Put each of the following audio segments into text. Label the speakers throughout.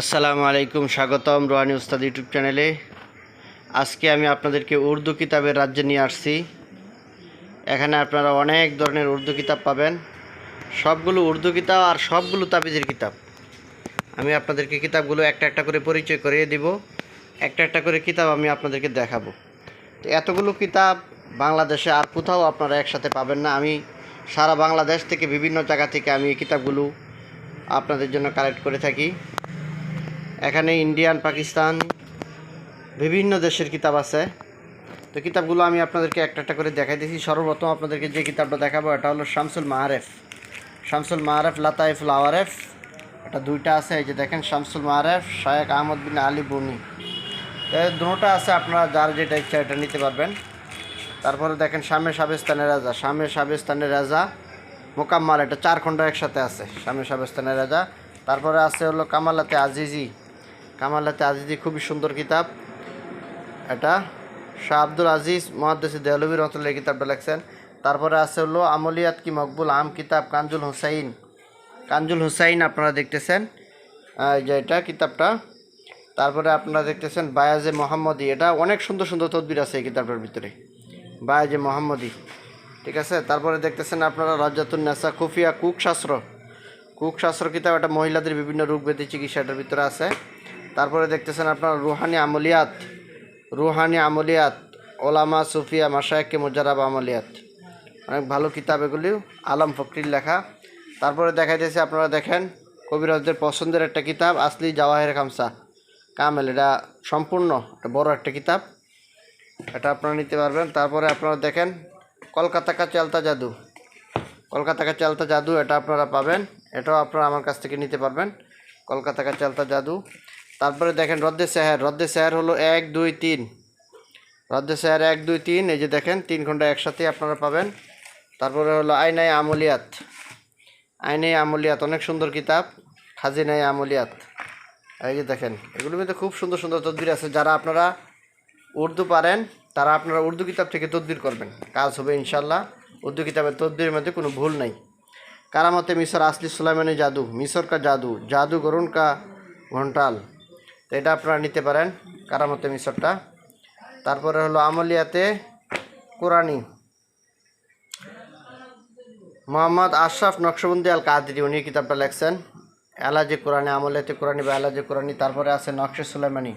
Speaker 1: আসসালামু আলাইকুম, স্বাগতম রোহানি উস্তাদ ইউটিউব চ্যানেলে। আজকে আমি আপনাদেরকে উর্দু কিতাবের রাজ্যে নিয়ে আসছি। এখানে আপনারা অনেক ধরনের উর্দু কিতাব পাবেন। সবগুলো উর্দু কিতাব আর সবগুলো তাবিজের কিতাব। আমি আপনাদেরকে কিতাবগুলো একটা একটা করে পরিচয় করিয়ে দিব। একটা একটা করে কিতাব আমি আপনাদেরকে দেখাবো। তো এতগুলো কিতাব বাংলাদেশে আর কোথাও আপনারা একসাথে পাবেন না। আমি সারা বাংলাদেশ থেকে বিভিন্ন জায়গা থেকে আমি এই কিতাবগুলো আপনাদের জন্য কালেক্ট করে থাকি। এখানে ইন্ডিয়ান, পাকিস্তান, বিভিন্ন দেশের কিতাব আছে। তো কিতাবগুলো আমি আপনাদেরকে একটা একটা করে দেখাই দিয়েছি সর্বপ্রথম আপনাদেরকে যে কিতাবটা দেখাবো, এটা হলো শামসুল মাহারেফ শামসুল মাহারেফ লাতাইফ লাওয়ারেফ। এটা দুইটা আছে, এই যে দেখেন শামসুল মাহারেফ শায়েক আহমদ বিন আলী বনি। দুটোটা আছে, আপনারা যার যেটা ইচ্ছা এটা নিতে পারবেন। তারপরে দেখেন শামে সাবেস্তানের রাজা। শামে সাবেস্তানের রাজা মোকাম্মাল, এটা চার খণ্ড একসাথে আছে, শামে সাবেস্তানের রাজা। তারপরে আছে হলো কামালাতে আজিজি। কামালাতে আজিজি, খুবই সুন্দর কিতাব। এটা শাহ আব্দুল আজিজ মহাদ্দেসি দেহলবী রহমতুল্লাহ কিতাবটা লেখছেন। তারপরে আছে হলো আমলিয়াত কি মকবুল আম কিতাব কাঞ্জুল হুসাইন। কাঞ্জুল হুসাইন আপনারা দেখতেছেন যে এটা কিতাবটা। তারপরে আপনারা দেখতেছেন বায়াজে মোহাম্মদী। এটা অনেক সুন্দর সুন্দর তদবির আছে এই কিতাবটার ভিতরে। বায়াজে মোহাম্মদী। ঠিক আছে? তারপরে দেখতেছেন আপনারা রজাতুন নেসা খুফিয়া কুক শাস্ত্র কুক শাস্ত্র কিতাব এটা মহিলাদের বিভিন্ন রোগ ব্যাধি চিকিৎসাটার ভিতরে আছে। তারপরে দেখতেছেন আপনার রুহানি আমলিয়াত রুহানি আমলিয়াত, ওলামা সুফিয়া মাসায়কে মুজারাব আমলিয়াত। অনেক ভালো কিতাব এগুলি, আলম ফকরির লেখা। তারপরে দেখা যাচ্ছে আপনারা দেখেন, কবিরাজদের পছন্দের একটা কিতাব, আসলি জাওয়াহের খামসা। কামেল, এটা সম্পূর্ণ বড় একটা কিতাব। এটা আপনারা নিতে পারবেন। তারপরে আপনারা দেখেন, কলকাতা কা চালতা জাদু। কলকাতা কা চালতা জাদু, এটা আপনারা পাবেন। এটাও আপনারা আমার কাছ থেকে নিতে পারবেন। কলকাতা কা চালতা জাদু। তারপরে দেখেন রদ্দে সেহার রদ্দে সেহার হলো এক, দুই, তিন। রদ্দে সেহার এক, দুই, তিন। এই যে দেখেন, তিন ঘণ্টা একসাথে আপনারা পাবেন। তারপরে হলো আইনাই আমলিয়াত। আইনাই আমলিয়াত, অনেক সুন্দর কিতাব। খাজিনাই আমলিয়াত। এই যে দেখেন এগুলোর মধ্যে খুব সুন্দর সুন্দর তদবির আছে। যারা আপনারা উর্দু পারেন, তারা আপনারা উর্দু কিতাব থেকে তদবির করবেন। কাজ হবে ইনশাল্লাহ উর্দু কিতাবের তদবিরের মধ্যে কোনো ভুল নাই। কারামতে মিশর আসলি সুলাইমানি জাদু। মিশর কা জাদু। জাদু গরুন কা ঘন্টাল। তো এটা আপনারা নিতে পারেন কারামতে মিশরটা তারপরে হলো আমলিয়াতে কোরআনি। মোহাম্মদ আশরাফ নকশবন্দি আল কাদরি উনি কিতাবটা লেখছেন। এলাজি কোরআনি, আমলিয়াতে কোরআনি বা এলাজি কোরআনি। তারপরে আছে নকশে সুলাইমানি।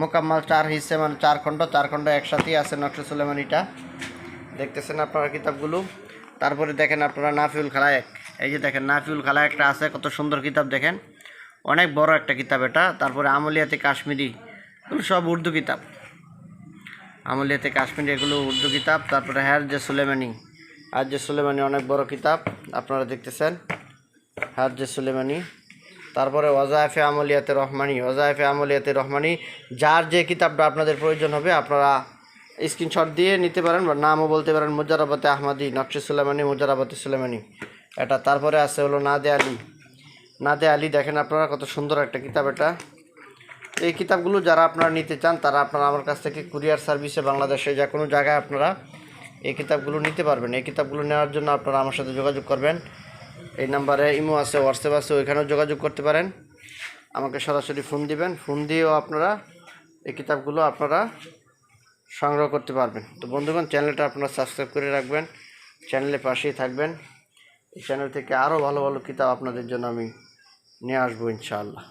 Speaker 1: মোকাম্মাল চার হিসে মানে চার খণ্ড চার খণ্ড একসাথেই আছে নকশে সুলাইমানিটা। দেখতেছেন আপনারা কিতাবগুলো? তারপরে দেখেন আপনারা নাফিউল খালায়েক। এই যে দেখেন, নাফিউল খালায়েকটা আছে, কত সুন্দর কিতাব দেখেন। অনেক বড় একটা কিতাব এটা। তারপরে আমলিয়াতে কাশ্মীরি, এগুলো সব উর্দু কিতাব। আমলিয়াতে কাশ্মীরি, এগুলো উর্দু কিতাব। তারপরে হ্যার যে সুলেমানি হার যে সুলেমানি অনেক বড় কিতাব, আপনারা দেখতেছেন। হার যে সুলেমানি, তারপরে ওয়াজায়েফে আমলিয়াতে রহমানি ওয়াজায়েফে আমলিয়াতে রহমানি, যার যে কিতাবটা আপনাদের প্রয়োজন হবে, আপনারা স্ক্রিনশট দিয়ে নিতে পারেন, বা নামও বলতে পারেন, মুজারাবাতে আহমাদি, নকশে সুলেমানি, মুজারাবাতে সুলেমানি। এটা তারপরে আছে হলো নাদে আলী। নাদে আলী দেখেন আপনারা কত সুন্দর একটা কিতাব এটা। এই কিতাবগুলো যারা আপনারা নিতে চান, তারা আপনারা আমার কাছ থেকে কুরিয়ার সার্ভিসে বাংলাদেশে যে কোনো জায়গায় আপনারা এই কিতাবগুলো নিতে পারবেন। এই কিতাবগুলো নেওয়ার জন্য আপনারা আমার সাথে যোগাযোগ করবেন। এই নাম্বারে ইমো আছে, হোয়াটসঅ্যাপ আছে, ওইখানেও যোগাযোগ করতে পারেন। আমাকে সরাসরি ফোন দিবেন। ফোন দিয়েও আপনারা এই কিতাবগুলো আপনারা সংগ্রহ করতে পারবেন। তো বন্ধুগণ, চ্যানেলটা আপনারা সাবস্ক্রাইব করে রাখবেন, চ্যানেলের পাশেই থাকবেন। এই চ্যানেল থেকে আরও ভালো ভালো কিতাব আপনাদের জন্য আমি নিয়ে আসব ইনশাআল্লাহ।